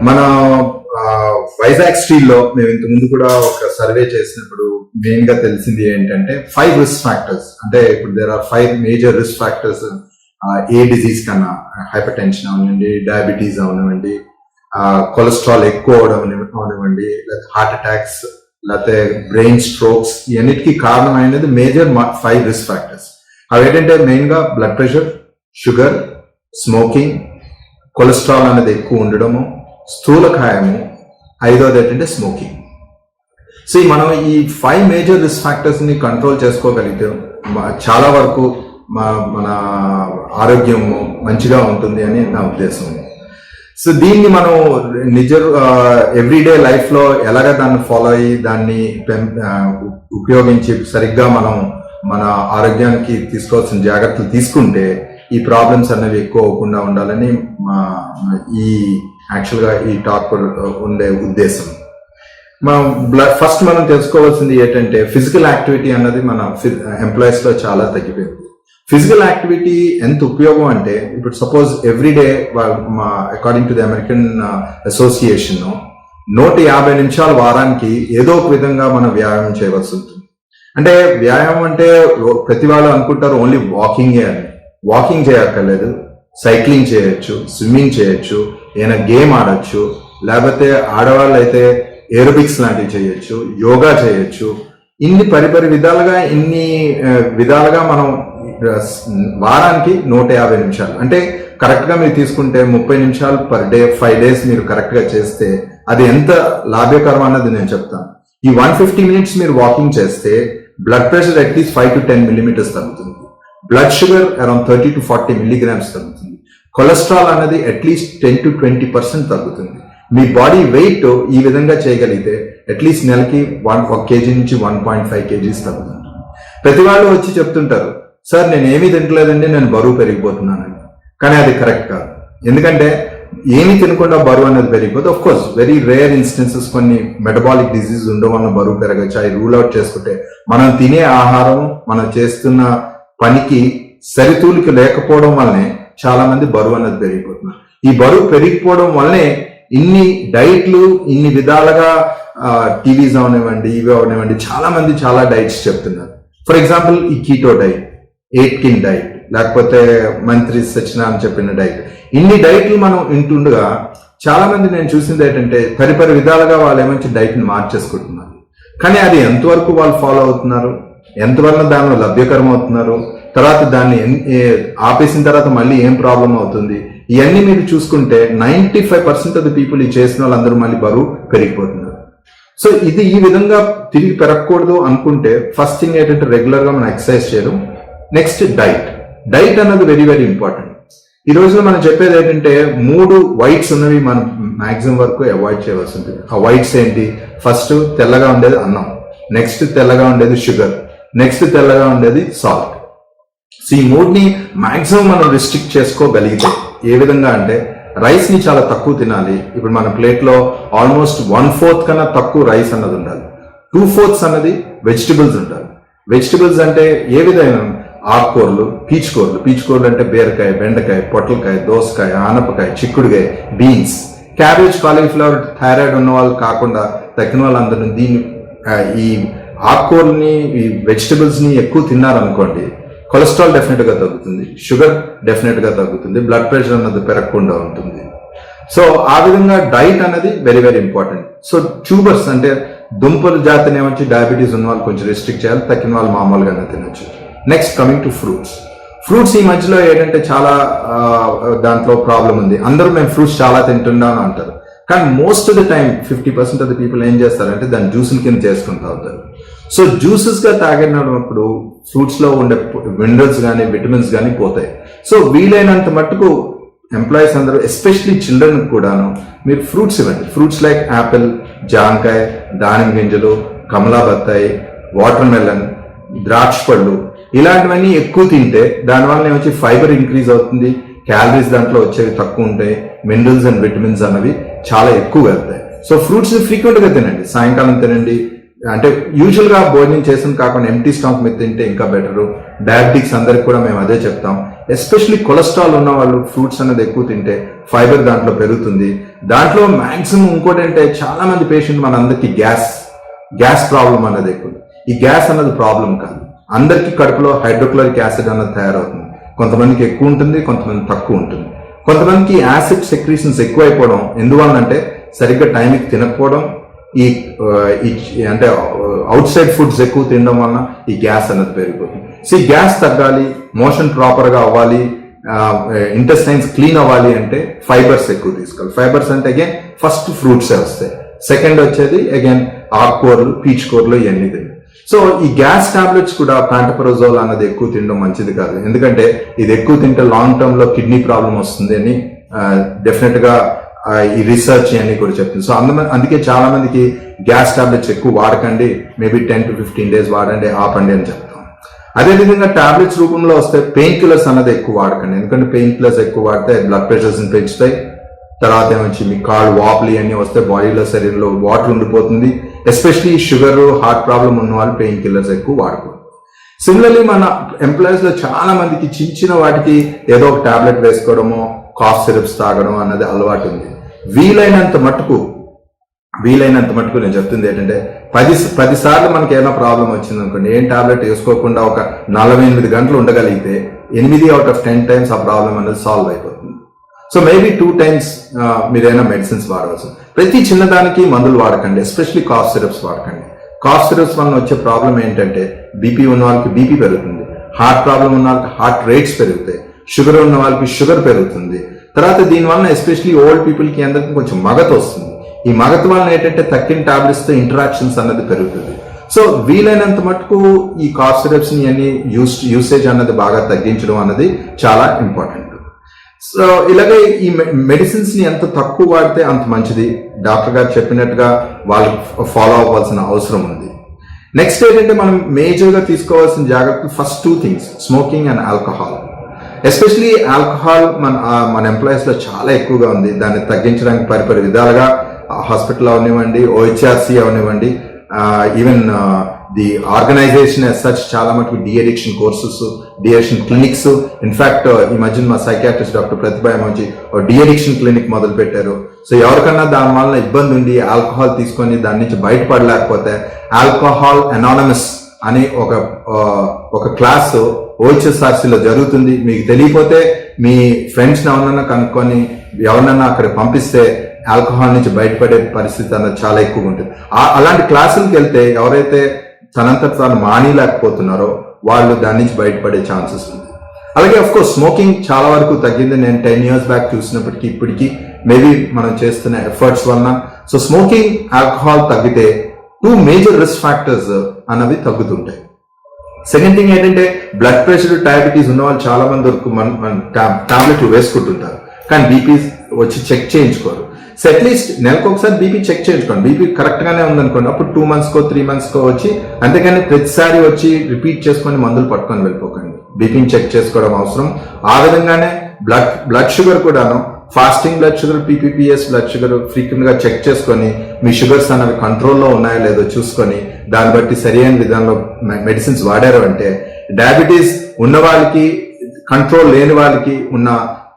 మన వైజాగ్ స్టీల్లో మేము ఇంత ముందు కూడా ఒక సర్వే చేసినప్పుడు మెయిన్గా తెలిసింది ఏంటంటే ఫైవ్ రిస్క్ ఫ్యాక్టర్స్ అంటే ఇప్పుడు there are five major risk factors a disease కన్నా హైపర్ టెన్షన్ అవనివ్వండి డయాబెటీస్ అవనివ్వండి కొలెస్ట్రాల్ ఎక్కువ అవడం అవనివ్వండి లేకపోతే హార్ట్ అటాక్స్ లేకపోతే బ్రెయిన్ స్ట్రోక్స్ ఇవన్నిటికీ కారణమైనది మేజర్ ఫైవ్ రిస్క్ ఫ్యాక్టర్స్ అవి ఏంటంటే మెయిన్గా blood pressure sugar smoking cholesterol అనేది ఎక్కువ ఉండడము స్థూలకాయము ఐదోది ఏంటంటే స్మోకింగ్ సో మనం ఈ ఫైవ్ మేజర్ రిస్క్ ఫ్యాక్టర్స్ని కంట్రోల్ చేసుకోగలిగితే చాలా వరకు మన ఆరోగ్యం మంచిగా ఉంటుంది అని నా ఉద్దేశం. సో దీన్ని మనం నిజ ఎవ్రీడే లైఫ్లో ఎలాగ దాన్ని ఫాలో అయ్యి దాన్ని ఉపయోగించి సరిగ్గా మనం మన ఆరోగ్యానికి తీసుకోవాల్సిన జాగ్రత్తలు తీసుకుంటే ఈ ప్రాబ్లమ్స్ అనేవి ఎక్కువ అవ్వకుండా ఉండాలని మా- ఈ యాక్చువల్గా ఈ టాక్ ఉండే ఉద్దేశం. మనం బ్లడ్ ఫస్ట్ మనం తెలుసుకోవాల్సింది ఏంటంటే ఫిజికల్ యాక్టివిటీ అన్నది మన ఎంప్లాయీస్లో చాలా తగ్గిపోయింది. ఫిజికల్ యాక్టివిటీ ఎంత ఉపయోగం అంటే ఇప్పుడు సపోజ్ ఎవ్రీడే మా according to the American association నూట యాభై నిమిషాల వారానికి ఏదో ఒక విధంగా మనం వ్యాయామం చేయవలసి ఉంటుంది. అంటే వ్యాయామం అంటే ప్రతి వాళ్ళు అనుకుంటారు ఓన్లీ వాకింగ్ అని. వాకింగ్ చేయక్కర్లేదు సైక్లింగ్ చేయొచ్చు స్విమ్మింగ్ చేయొచ్చు ఏదైనా గేమ్ ఆడచ్చు లేకపోతే ఆడవాళ్ళు అయితే ఏరోబిక్స్ లాంటివి చేయొచ్చు యోగా చేయొచ్చు. ఇన్ని పరిపరి విధాలుగా ఇన్ని విధాలుగా మనం వారానికి నూట యాభై నిమిషాలు. అంటే కరెక్ట్గా మీరు తీసుకుంటే ముప్పై నిమిషాలు పర్ డే ఫైవ్ డేస్ మీరు కరెక్ట్గా చేస్తే అది ఎంత లాభకరం అన్నది నేను చెప్తాను. ఈ వన్ ఫిఫ్టీ మినిట్స్ మీరు వాకింగ్ చేస్తే blood pressure at least five to ten millimetres తగ్గుతుంది. Blood sugar around thirty to forty milligrams తగ్గుతుంది. కొలెస్ట్రాల్ అనేది at least ten to twenty percent తగ్గుతుంది. మీ బాడీ వెయిట్ ఈ విధంగా చేయగలిగితే అట్లీస్ట్ నెలకి వన్ ఒక కేజీ నుంచి వన్ పాయింట్ ఫైవ్ కేజీస్ తగ్గుతుంది. ప్రతి వాళ్ళు వచ్చి చెప్తుంటారు సార్ నేను ఏమీ తింటలేదండి నేను బరువు పెరిగిపోతున్నానని కానీ అది కరెక్ట్ కాదు. ఎందుకంటే ఏమీ తినకుండా బరువు అనేది పెరిగిపోతే of course very rare instances కొన్ని మెటబాలిక్ డిసీజ్ ఉండడం వల్ల బరువు పెరగచ్చు. అవి రూల్ అవుట్ చేసుకుంటే మనం తినే ఆహారం మనం చేస్తున్న పనికి సరితూలిక లేకపోవడం వల్లనే చాలా మంది బరువు అనేది పెరిగిపోతున్నారు. ఈ బరువు పెరిగిపోవడం వల్లనే ఇన్ని డైట్లు ఇన్ని విధాలుగా టీవీస్ అవనివ్వండి ఇవి అవనివ్వండి చాలా మంది చాలా డైట్స్ చెప్తున్నారు. ఫర్ ఎగ్జాంపుల్ ఈ keto diet Atkins diet లేకపోతే మంత్రి సత్యనారాయణ చెప్పిన డైట్ ఇన్ని డైట్లు మనం వింటుండగా చాలా మంది నేను చూసింది ఏంటంటే పరిపరి విధాలుగా వాళ్ళు ఏమంచి డైట్ని మార్చేసుకుంటున్నారు. కానీ అది ఎంతవరకు వాళ్ళు ఫాలో అవుతున్నారు? ఎంతవరకు దానిలో లభ్యకరం అవుతున్నారు? తర్వాత దాన్ని ఎన్- ఆపేసిన తర్వాత మళ్ళీ ఏం ప్రాబ్లం అవుతుంది? ఇవన్నీ మీరు చూసుకుంటే ninety five percent of the people ఈ చేసిన వాళ్ళందరూ మళ్ళీ బరువు పెరిగిపోతున్నారు. సో ఇది ఈ విధంగా తిరిగి పెరగకూడదు అనుకుంటే ఫస్ట్ థింగ్ ఏంటంటే రెగ్యులర్గా మనం ఎక్సర్సైజ్ చేయడం. Next diet. డైట్ అన్నది వెరీ వెరీ ఇంపార్టెంట్. ఈ రోజులో మనం చెప్పేది ఏంటంటే మూడు వైట్స్ ఉన్నవి మనం మాక్సిమం వరకు అవాయిడ్ చేయవలసి ఉంటుంది. ఆ వైట్స్ ఏంటి? ఫస్ట్ తెల్లగా ఉండేది అన్నం. నెక్స్ట్ తెల్లగా ఉండేది షుగర్. నెక్స్ట్ తెల్లగా ఉండేది సాల్ట్. సో ఈ మూడ్ని మాక్సిమం మనం రిస్ట్రిక్ట్ చేసుకోగలిగితే ఏ విధంగా అంటే రైస్ని చాలా తక్కువ తినాలి. ఇప్పుడు మన ప్లేట్లో ఆల్మోస్ట్ వన్ ఫోర్త్ కన్నా తక్కువ రైస్ అన్నది ఉండాలి. టూ ఫోర్త్స్ అన్నది వెజిటబుల్స్ ఉండాలి. వెజిటబుల్స్ అంటే ఏ విధమైన ఆకుకూరలు పీచుకూరలు పీచుకూరలు అంటే బీరకాయ బెండకాయ పొట్లకాయ దోసకాయ ఆనపకాయ చిక్కుడుకాయ బీన్స్ క్యాబేజ్ కాలీఫ్లవర్ థైరాయిడ్ ఉన్న వాళ్ళు కాకుండా తగ్గిన వాళ్ళందరూ దీన్ని ఈ ఆకుకూరల్ని ఈ వెజిటబుల్స్ని ఎక్కువ తిన్నారనుకోండి కొలెస్ట్రాల్ డెఫినెట్గా తగ్గుతుంది షుగర్ డెఫినెట్గా తగ్గుతుంది బ్లడ్ ప్రెషర్ అన్నది పెరగకుండా ఉంటుంది. సో ఆ విధంగా డైట్ అనేది very very important so tubers అంటే దుంపలు జాతిని వచ్చి డయాబెటీస్ ఉన్న వాళ్ళు కొంచెం రెస్ట్రిక్ట్ చేయాలి తక్కిన వాళ్ళు మామూలుగానే తినొచ్చు. Next coming to fruits fruits ఈ మధ్యలో ఏంటంటే చాలా దాంట్లో ప్రాబ్లం ఉంది. అందరూ మేము ఫ్రూట్స్ చాలా తింటున్నాం అంటారు. కానీ most of the time fifty percent of the people ఏం చేస్తారంటే దాన్ని జ్యూసుల కింద చేసుకుని ఉంటారు. సో జ్యూసెస్గా తాగినప్పుడు ఫ్రూట్స్లో ఉండే మినరల్స్ కానీ విటమిన్స్ కానీ పోతాయి. సో వీలైనంత మట్టుకు ఎంప్లాయీస్ అందరూ ఎస్పెషలీ చిల్డ్రన్ కూడాను మీరు ఫ్రూట్స్ ఇవ్వండి. ఫ్రూట్స్ లైక్ యాపిల్ జాంకాయ దానిమ్మ గింజలు కమలా బత్తాయి వాటర్ మెలన్ ద్రాక్ష పళ్ళు ఇలాంటివన్నీ ఎక్కువ తింటే దానివల్ల ఏమొచ్చి ఫైబర్ ఇంక్రీజ్ అవుతుంది. క్యాలరీస్ దాంట్లో వచ్చేవి తక్కువ ఉంటాయి. మినరల్స్ అండ్ విటమిన్స్ అన్నవి చాలా ఎక్కువ వెళ్తాయి సో ఫ్రూట్స్ ఫ్రీక్వెంట్గా తినండి. సాయంకాలం తినండి. అంటే యూజువల్గా భోజనం చేసిన కాకుండా ఎంటీ స్టాంక్ మీద తింటే ఇంకా బెటరు డయాబెటిక్స్ అందరికి కూడా మేము అదే చెప్తాం. ఎస్పెషలీ కొలెస్ట్రాల్ ఉన్న వాళ్ళు ఫ్రూట్స్ అనేది ఎక్కువ తింటే ఫైబర్ దాంట్లో పెరుగుతుంది. దాంట్లో మాక్సిమం ఇంకోటి అంటే చాలా మంది పేషెంట్ మన అందరికి గ్యాస్ గ్యాస్ ప్రాబ్లం అన్నది ఎక్కువ. ఈ గ్యాస్ అన్నది ప్రాబ్లం కాదు. అందరికీ కడుపులో హైడ్రోక్లోరిక్ యాసిడ్ అన్నది తయారవుతుంది. కొంతమందికి ఎక్కువ ఉంటుంది కొంతమంది తక్కువ ఉంటుంది. కొంతమందికి యాసిడ్ సెక్రీషన్స్ ఎక్కువ అయిపోవడం ఎందువల్లంటే సరిగ్గా టైంకి తినకపోవడం ఈ అంటే అవుట్ సైడ్ ఫుడ్స్ ఎక్కువ తినడం వలన ఈ గ్యాస్ అన్నది పెరిగిపోతుంది. సో ఈ గ్యాస్ తగ్గాలి మోషన్ ప్రాపర్గా అవ్వాలి ఇంటెస్టైన్స్ క్లీన్ అవ్వాలి అంటే ఫైబర్స్ ఎక్కువ తీసుకోవాలి. ఫైబర్స్ అంటే అగైన్ ఫస్ట్ ఫ్రూట్స్ వస్తాయి. సెకండ్ వచ్చేది అగైన్ ఆకుకూరలు పీచ్ కూరలు ఇవన్నీ తినాలి సో ఈ గ్యాస్ టాబ్లెట్స్ కూడా ప్యాంటపరోజోల్ అన్నది ఎక్కువ తినడం మంచిది కాదు. ఎందుకంటే ఇది ఎక్కువ తింటే లాంగ్ టర్మ్లో కిడ్నీ ప్రాబ్లం వస్తుంది అని డెఫినెట్గా ఈ రీసెర్చ్ అని కూడా చెప్తుంది. సో అందు అందుకే చాలా మందికి గ్యాస్ టాబ్లెట్స్ ఎక్కువ వాడకండి maybe ten to fifteen days వాడండి ఆపండి అని చెప్తాం. అదేవిధంగా టాబ్లెట్స్ రూపంలో వస్తే పెయిన్ కిల్లర్స్ అన్నది ఎక్కువ వాడకండి. ఎందుకంటే పెయిన్ కిల్లర్స్ ఎక్కువ వాడితే బ్లడ్ ప్రెషర్స్ని పెంచుతాయి తర్వాత ఏమొచ్చి మీ కాళ్ళు వాపులు ఇవన్నీ వస్తే బాడీలో శరీరంలో వాటర్ ఉండిపోతుంది. ఎస్పెషలీ షుగర్ హార్ట్ ప్రాబ్లం ఉన్న వాళ్ళు పెయిన్ కిల్లర్స్ ఎక్కువ వాడుకోరు సిమిలర్లీ మన ఎంప్లాయీస్లో చాలా మందికి చిన్న చిన్న వాటికి ఏదో ఒక టాబ్లెట్ వేసుకోవడమో కాఫ్ సిరప్స్ తాగడం అన్నది అలవాటు ఉంది. వీలైనంత మటుకు వీలైనంత మటుకు నేను చెప్తుంది ఏంటంటే పది పదిసార్లు మనకి ఏమైనా ప్రాబ్లం వచ్చింది అనుకోండి ఏం టాబ్లెట్ వేసుకోకుండా ఒక నలభై ఎనిమిది గంటలు ఉండగలిగితే ఎనిమిది అవుట్ ఆఫ్ టెన్ టైమ్స్ ఆ ప్రాబ్లం అనేది సాల్వ్ అయిపోతుంది. సో మేబీ టూ టైమ్స్ మీరైనా మెడిసిన్స్ వాడవచ్చు. ప్రతి చిన్నదానికి మందులు వాడకండి ఎస్పెషలీ కాఫ్ సిరప్స్ వాడకండి. కాఫ్ సిరప్స్ వలన వచ్చే ప్రాబ్లం ఏంటంటే బీపీ ఉన్న వాళ్ళకి బీపీ పెరుగుతుంది. హార్ట్ ప్రాబ్లం ఉన్న వాళ్ళకి హార్ట్ రేట్స్ పెరుగుతాయి. షుగర్ ఉన్న వాళ్ళకి షుగర్ పెరుగుతుంది. తర్వాత దీని వలన ఎస్పెషలీ ఓల్డ్ పీపుల్కి అందరికీ కొంచెం మగత వస్తుంది. ఈ మగత వలన ఏంటంటే తక్కిన టాబ్లెట్స్తో ఇంటరాక్షన్స్ అన్నది పెరుగుతుంది. సో వీలైనంత మటుకు ఈ కాఫ్ సిరప్స్ని అన్ని యూస్ యూసేజ్ అన్నది బాగా తగ్గించడం అన్నది చాలా ఇంపార్టెంట్ సో ఇలాగే ఈ మెడిసిన్స్ని ఎంత తక్కువ వాడితే అంత మంచిది. డాక్టర్ గారు చెప్పినట్టుగా వాళ్ళు ఫాలో అవ్వాల్సిన అవసరం ఉంది. నెక్స్ట్ ఏంటంటే మనం మేజర్గా తీసుకోవాల్సిన జాగ్రత్తలు first two things smoking and alcohol especially alcohol మన మన ఎంప్లాయీస్లో చాలా ఎక్కువగా ఉంది. దాన్ని తగ్గించడానికి పరిపరి విధాలుగా హాస్పిటల్ అవనివ్వండి ఓహెచ్ఆర్సీ అవనివ్వండి ఈవెన్ ది ఆర్గనైజేషన్ సచ్ చాలా మటుకు de addiction courses de addiction clinics in fact ఈ మధ్యన మా సైకాట్రిస్ట్ డాక్టర్ ప్రతిభా మంచి డి అడిక్షన్ క్లినిక్ మొదలు పెట్టారు. సో ఎవరికన్నా దాని వలన ఇబ్బంది ఉండి ఆల్కహాల్ తీసుకొని దాని నుంచి బయటపడలేకపోతే ఆల్కహాల్ అనానమస్ అని ఒక uh, ఒక క్లాస్ ఓహెచ్ఎస్ఆర్సీలో జరుగుతుంది. మీకు తెలియపోతే మీ ఫ్రెండ్స్ ఎవరినన్నా కనుక్కొని ఎవరినన్నా అక్కడ పంపిస్తే ఆల్కహాల్ నుంచి బయటపడే పరిస్థితి అన్నది చాలా ఎక్కువగా ఉంటుంది. అలాంటి క్లాసులకు వెళ్తే ఎవరైతే తనంతట తాను మానేయలేకపోతున్నారో వాళ్ళు దాని నుంచి బయటపడే ఛాన్సెస్ ఉంది. అలాగే అఫ్ కోర్స్ స్మోకింగ్ చాలా వరకు తగ్గింది. నేను టెన్ ఇయర్స్ బ్యాక్ చూసినప్పటికీ ఇప్పటికీ మేబీ మనం చేస్తున్న ఎఫర్ట్స్ వలన. సో స్మోకింగ్ ఆల్కహాల్ తగ్గితే టూ మేజర్ రిస్క్ ఫ్యాక్టర్స్ అన్నవి తగ్గుతుంటాయి. సెకండ్ థింగ్ ఏంటంటే బ్లడ్ ప్రెషర్ డయాబెటీస్ ఉన్న వాళ్ళు చాలా మంది వరకు మన టాబ్లెట్లు వేసుకుంటుంటారు. కానీ బీపీ వచ్చి చెక్ చేయించుకోరు. సో అట్లీస్ట్ నెలకు ఒకసారి బీపీ చెక్ చేయించుకోండి. బీపీ కరెక్ట్గానే ఉందనుకోండి. అప్పుడు టూ మంత్స్కో త్రీ మంత్స్కో వచ్చి అంతేకాని ప్రతిసారి వచ్చి రిపీట్ చేసుకొని మందులు పట్టుకొని వెళ్ళిపోకండి. బీపీని చెక్ చేసుకోవడం అవసరం. ఆ విధంగానే బ్లడ్ బ్లడ్ షుగర్ కూడాను fasting blood sugar PPBS blood sugar ఫ్రీక్వెంట్గా చెక్ చేసుకొని మీ షుగర్స్ అనేవి కంట్రోల్లో ఉన్నాయో లేదో చూసుకొని దాన్ని బట్టి సరైన విధానంలో మెడిసిన్స్ వాడారు అంటే డయాబెటీస్ ఉన్న వాళ్ళకి కంట్రోల్ లేని వాళ్ళకి ఉన్న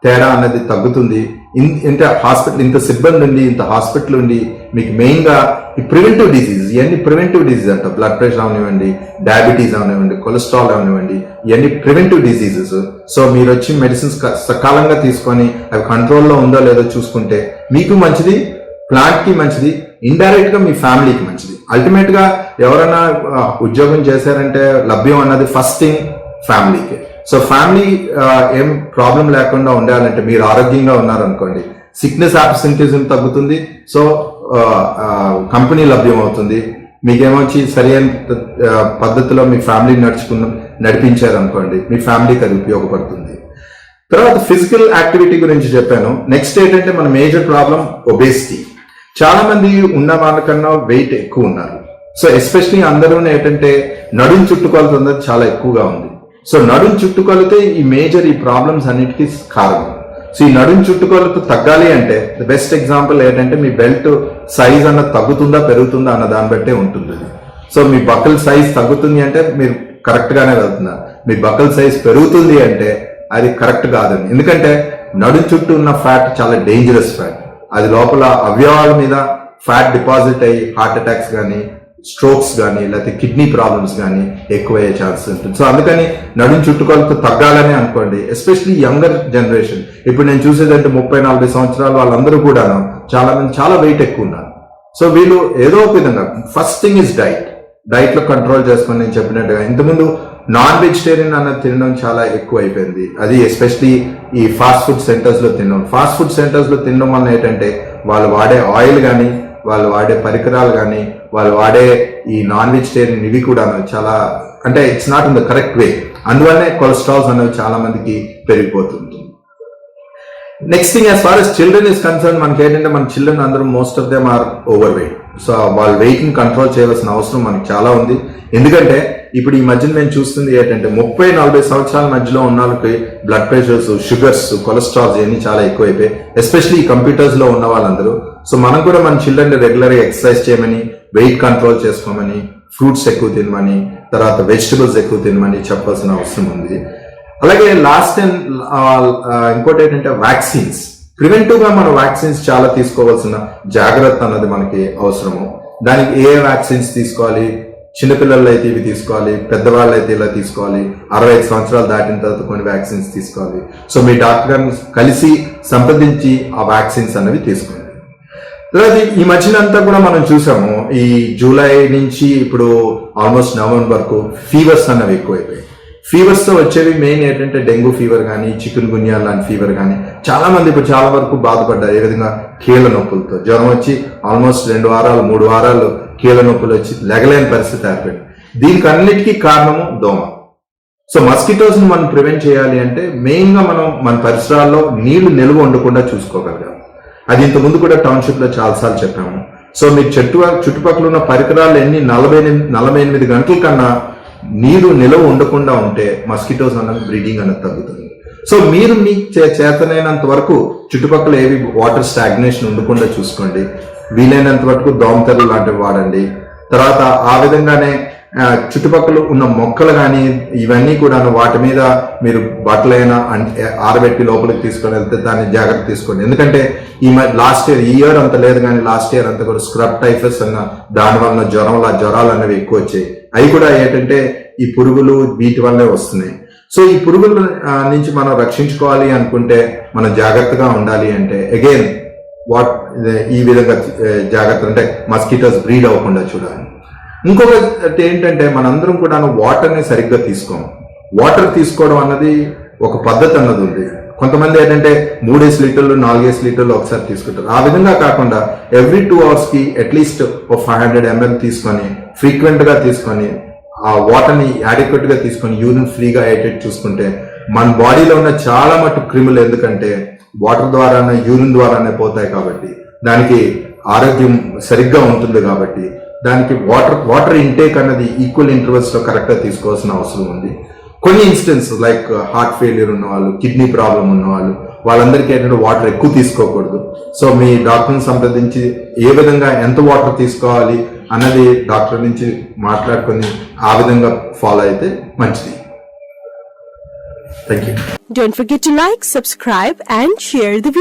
తేడా అనేది తగ్గుతుంది. ఇన్- ఇంత హాస్పిటల్ ఇంత సిబ్బంది ఉండి ఇంత హాస్పిటల్ ఉండి మీకు మెయిన్గా ఈ ప్రివెంటివ్ డిసీజ్ ఇవన్నీ ప్రివెంటివ్ డిసీజ్ అంట. బ్లడ్ ప్రెషర్ అవనివ్వండి డయాబెటీస్ అవనివ్వండి కొలెస్ట్రాల్ అవనివ్వండి ఇవన్నీ ప్రివెంటివ్ డిసీజెస్. సో మీరు వచ్చి మెడిసిన్స్ సకాలంగా తీసుకొని అవి కంట్రోల్లో ఉందో లేదో చూసుకుంటే మీకు మంచిది ప్లాంట్కి మంచిది ఇండైరెక్ట్గా మీ ఫ్యామిలీకి మంచిది. అల్టిమేట్గా ఎవరైనా ఉద్యోగం చేశారంటే లభ్యం అన్నది ఫస్ట్ థింగ్ ఫ్యామిలీకి. సో ఫ్యామిలీ uh, ఏం ప్రాబ్లం లేకుండా ఉండాలంటే మీరు ఆరోగ్యంగా ఉన్నారనుకోండి. సిక్నెస్ ఆబ్సెంటిజం తగ్గుతుంది. సో కంపెనీ uh, uh, లభ్యం అవుతుంది. మీకేమొచ్చి సరైన అయిన పద్ధతిలో మీ ఫ్యామిలీ నడుచుకున్న నడిపించారనుకోండి మీ ఫ్యామిలీకి అది ఉపయోగపడుతుంది. తర్వాత ఫిజికల్ యాక్టివిటీ గురించి చెప్పాను. నెక్స్ట్ ఏంటంటే మన మేజర్ ప్రాబ్లం ఒబేసిటీ చాలా మంది ఉన్న వాళ్ళకన్నా వెయిట్ ఎక్కువ ఉన్నారు. సో ఎస్పెషలీ అందరూ ఏంటంటే నడుం చుట్టుకొలత చాలా ఎక్కువగా ఉంది. సో నడుం చుట్టుకొలితే ఈ మేజర్ ఈ ప్రాబ్లమ్స్ అన్నిటికీ కారణం. సో ఈ నడుం చుట్టుకొలత తగ్గాలి అంటే ద బెస్ట్ ఎగ్జాంపుల్ ఏంటంటే మీ బెల్ట్ సైజ్ అన్నది తగ్గుతుందా పెరుగుతుందా అన్న దాన్ని బట్టే ఉంటుంది సో మీ బకల్ సైజ్ తగ్గుతుంది అంటే మీరు కరెక్ట్గానే వెళ్తున్నారు. మీ బకల్ సైజ్ పెరుగుతుంది అంటే అది కరెక్ట్ కాదండి. ఎందుకంటే నడుం చుట్టూ ఉన్న ఫ్యాట్ చాలా డేంజరస్ ఫ్యాట్ అది లోపల అవయవాల మీద ఫ్యాట్ డిపాజిట్ అయ్యి హార్ట్ అటాక్స్ కానీ స్ట్రోక్స్ కానీ లేకపోతే కిడ్నీ ప్రాబ్లమ్స్ కానీ ఎక్కువయ్యే ఛాన్స్ ఉంటుంది. సో అందుకని నడుం చుట్టుకొలత తగ్గాలని అనుకోండి ఎస్పెషలీ యంగర్ జనరేషన్. ఇప్పుడు నేను చూసేదంటే ముప్పై నలభై సంవత్సరాలు వాళ్ళందరూ కూడా చాలా మంది చాలా వెయిట్ ఎక్కువ ఉన్నారు. సో వీళ్ళు ఏదో ఒక విధంగా ఫస్ట్ థింగ్ ఇస్ డైట్. డైట్లో కంట్రోల్ చేసుకొని నేను చెప్పినట్టుగా ఇంతకుముందు నాన్ వెజిటేరియన్ అన్నది తినడం చాలా ఎక్కువ అయిపోయింది. అది ఎస్పెషలీ ఈ ఫాస్ట్ ఫుడ్ సెంటర్స్లో తినడం. ఫాస్ట్ ఫుడ్ సెంటర్స్లో తినడం వల్ల ఏంటంటే వాళ్ళు వాడే ఆయిల్ కానీ వాళ్ళు వాడే పరికరాలు కానీ వాళ్ళు వాడే ఈ నాన్ వెజిటేరియన్ ఇవి కూడా చాలా అంటే it's not in the correct way అందువల్లనే కొలెస్ట్రాల్స్ అనేవి చాలా మందికి పెరిగిపోతుంది. Next thing as far as children is concern మనకి ఏంటంటే మన చిల్డ్రన్ అందరూ most of them are over weight so వాళ్ళ వెయిట్ని కంట్రోల్ చేయవలసిన అవసరం మనకి చాలా ఉంది. ఎందుకంటే ఇప్పుడు ఈ మధ్యన మేము చూస్తుంది ఏంటంటే ముప్పై నలభై సంవత్సరాల మధ్యలో ఉన్న వాళ్ళకి బ్లడ్ ప్రెషర్స్ షుగర్స్ కొలెస్ట్రాల్స్ ఇవన్నీ చాలా ఎక్కువైపోయి ఎస్పెషల్లీ ఈ కంప్యూటర్స్లో ఉన్న వాళ్ళందరూ. సో మనం కూడా మన చిల్డ్రన్ రెగ్యులర్గా ఎక్సర్సైజ్ చేయమని వెయిట్ కంట్రోల్ చేసుకోమని ఫ్రూట్స్ ఎక్కువ తినమని తర్వాత వెజిటబుల్స్ ఎక్కువ తినమని చెప్పాల్సిన అవసరం ఉంది. అలాగే లాస్ట్ అండ్ ఇంకోటి ఏంటంటే వ్యాక్సిన్స్. ప్రివెంటివ్గా మన మనం వ్యాక్సిన్స్ చాలా తీసుకోవాల్సిన జాగ్రత్త అన్నది మనకి అవసరము. దానికి ఏ వ్యాక్సిన్స్ తీసుకోవాలి? చిన్నపిల్లలు అయితే ఇవి తీసుకోవాలి పెద్దవాళ్ళు అయితే ఇలా తీసుకోవాలి అరవై ఐదు సంవత్సరాలు దాటిన తర్వాత కొన్ని వ్యాక్సిన్స్ తీసుకోవాలి. సో మీ డాక్టర్ గారిని కలిసి సంప్రదించి ఆ వ్యాక్సిన్స్ అనేవి తీసుకోండి లేదు ఈ మధ్యన అంతా కూడా మనం చూసాము ఈ జూలై నుంచి ఇప్పుడు ఆల్మోస్ట్ నవంబర్ వరకు ఫీవర్స్ అన్నవి ఎక్కువైపోయాయి. ఫీవర్స్తో వచ్చేవి మెయిన్ ఏంటంటే డెంగ్యూ ఫీవర్ కానీ చికెన్ గున్యా లాంటి ఫీవర్ కానీ చాలా మంది ఇప్పుడు చాలా వరకు బాధపడ్డారు. ఏ విధంగా? కీళ్ళ నొప్పులతో. జ్వరం వచ్చి ఆల్మోస్ట్ రెండు వారాలు మూడు వారాలు కీళ్ళ నొప్పులు వచ్చి లెగలేని పరిస్థితి ఏర్పడింది. దీనికి అన్నిటికీ కారణము దోమ. సో మస్కిటోస్ని మనం ప్రివెంట్ చేయాలి అంటే మెయిన్గా మనం మన పరిసరాల్లో నీళ్ళు నిల్వ ఉండకుండా చూసుకోగలగాలి. అది ఇంత ముందు కూడా టౌన్షిప్లో చాలాసార్లు చెప్పాము. సో మీ చెట్టు చుట్టుపక్కల ఉన్న పరికరాలు ఎన్ని? నలభై ఎనిమిది నలభై ఎనిమిది గంటల కన్నా నీరు నిలవ ఉండకుండా ఉంటే మస్కిటోస్ అన్నది బ్రీడింగ్ అనేది తగ్గుతుంది. సో మీరు మీ చే- చేతనైనంత వరకు చుట్టుపక్కల ఏవి వాటర్ స్టాగ్నేషన్ ఉండకుండా చూసుకోండి. వీలైనంత వరకు దోమతెరలు లాంటివి వాడండి. తర్వాత ఆ విధంగానే చుట్టుపక్కల ఉన్న మొక్కలు కానీ ఇవన్నీ కూడా వాటి మీద మీరు బట్టలైనా ఆరబెట్టి లోపలికి తీసుకొని వెళ్తే దాన్ని జాగ్రత్త తీసుకోండి. ఎందుకంటే ఈ లాస్ట్ ఇయర్ ఈ ఇయర్ అంత లేదు కానీ లాస్ట్ ఇయర్ అంతా కూడా స్క్రబ్ టైఫస్ అన్న దాని వలన జ్వరం జ్వరాలు అనేవి ఎక్కువ వచ్చాయి. అవి కూడా ఏంటంటే ఈ పురుగులు వీటి వల్లే వస్తున్నాయి. సో ఈ పురుగుల నుంచి మనం రక్షించుకోవాలి అనుకుంటే మనం జాగ్రత్తగా ఉండాలి అంటే అగైన్ వాట్ ఈ విధంగా జాగ్రత్త అంటే మస్కిటోస్ బ్రీడ్ అవ్వకుండా చూడాలి. ఇంకొకటి ఏంటంటే మనందరం కూడా వాటర్ని సరిగ్గా తీసుకోము. వాటర్ తీసుకోవడం అన్నది ఒక పద్ధతి అన్నది ఉంది. కొంతమంది ఏంటంటే మూడేసి లీటర్లు నాలుగేసి లీటర్లు ఒకసారి తీసుకుంటారు. ఆ విధంగా కాకుండా ఎవ్రీ టూ అవర్స్కి అట్లీస్ట్ ఒక ఫైవ్ హండ్రెడ్ ఎంఎల్ తీసుకొని ఫ్రీక్వెంట్గా తీసుకొని ఆ వాటర్ని ని తీసుకొని యూరిన్ ఫ్రీగా అయ్యేటట్టు చూసుకుంటే మన బాడీలో ఉన్న చాలా మటు క్రిములు ఎందుకంటే వాటర్ ద్వారానే యూరిన్ ద్వారానే పోతాయి కాబట్టి దానికి ఆరోగ్యం సరిగ్గా ఉంటుంది కాబట్టి దానికి వాటర్ వాటర్ ఇంటేక్ అన్నది ఈక్వల్ ఇంటర్వెల్స్లో కరెక్ట్గా తీసుకోవాల్సిన అవసరం ఉంది. కొన్ని ఇన్స్టెన్స్ లైక్ హార్ట్ ఫెయిల్యూర్ ఉన్న వాళ్ళు కిడ్నీ ప్రాబ్లం ఉన్న వాళ్ళు వాళ్ళందరికీ ఏంటంటే వాటర్ ఎక్కువ తీసుకోకూడదు. సో మీ డాక్టర్ని సంప్రదించి ఏ విధంగా ఎంత వాటర్ తీసుకోవాలి అన్నది డాక్టర్ నుంచి మాట్లాడుకొని ఆ విధంగా ఫాలో అయితే మంచిది. Thank you don't forget to like, subscribe and share the.